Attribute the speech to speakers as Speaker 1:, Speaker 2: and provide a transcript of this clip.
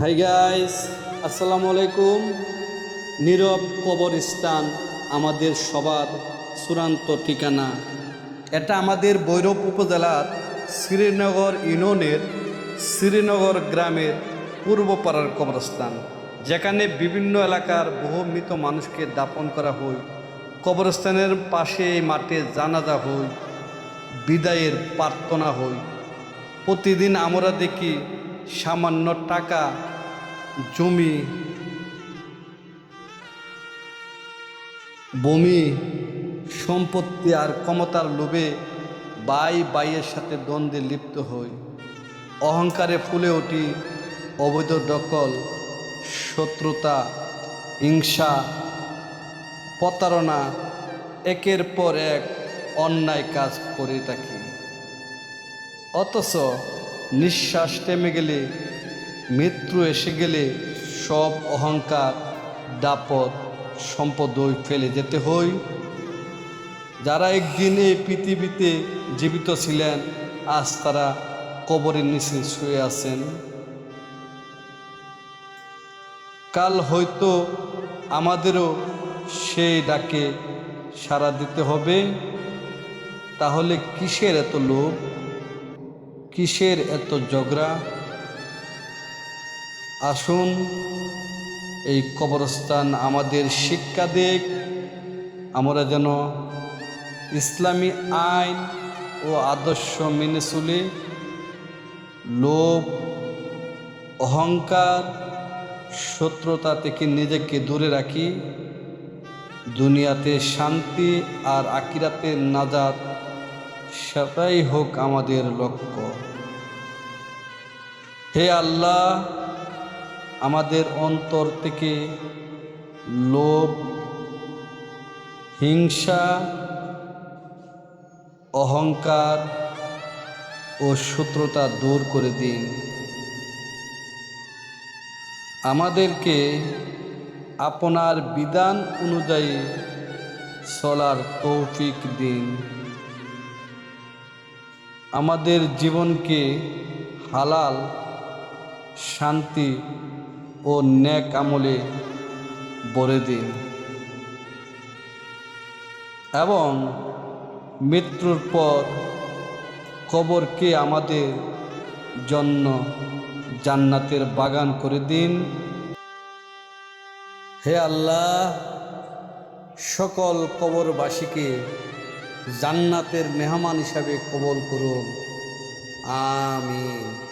Speaker 1: Hi guys আসসালামু আলাইকুম। নীরব কবরস্থান আমাদের সবার চূড়ান্ত ঠিকানা। এটা আমাদের বৈরব উপজেলার শ্রীনগর ইউনিয়নের শ্রীনগর গ্রামের পূর্বপাড়ার কবরস্থান। যেখানে বিভিন্ন এলাকার বহু মৃত মানুষকে দাপন করা হয়। কবরস্থানের পাশে মাঠে জানাজা হয়, বিদায়ের প্রার্থনা হয়। প্রতিদিন আমরা দেখি সামান্য টাকা জমি বমি সম্পত্তি আর ক্ষমতার লোভে বাই বাইয়ের সাথে দ্বন্দ্বে লিপ্ত হই। অহংকারে ফুলে ওঠি অবৈধ দখল, শত্রুতা, হিংসা, প্রতারণা, একের পর এক অন্যায় কাজ করে থাকি। অথচ নিঃশ্বাস থেমে গেলে, মৃত্যু এসে গেলে সব অহংকার, দাপট, সম্পদ ফেলে যেতে হয়। যারা একদিন এই পৃথিবীতে জীবিত ছিলেন, আজ তারা কবরের নিচে শুয়ে আছেন। কাল হয়তো আমাদেরও সেই ডাকে সাড়া দিতে হবে। তাহলে কিসের এত লোভ? কিসের এত ঝগড়া? আসুন, এই কবরস্থান আমাদের শিক্ষা দিক। আমরা যেন ইসলামী আইন ও আদর্শ মেনে চলে। লোভ, অহংকার, শত্রুতা থেকে নিজেকে দূরে রাখি। দুনিয়াতে শান্তি আর আকিরাতে নাজাত সেটাই হোক আমাদের লক্ষ্য। হে আল্লাহ, আমাদের অন্তর থেকে লোভ, হিংসা, অহংকার ও শত্রুতা দূর করে দিন। আমাদেরকে আপনার বিধান অনুযায়ী চলার তৌফিক দিন। আমাদের জীবনকে হালাল শান্তি ও ন্যাক আমলে ভরে দিন। এবং মৃত্যুর পর কবরকে আমাদের জন্য জান্নাতের বাগান করে দিন। হে আল্লাহ, সকল কবরবাসীকে জান্নাতের মেহমান হিসাবে কবল করুন। আমিন।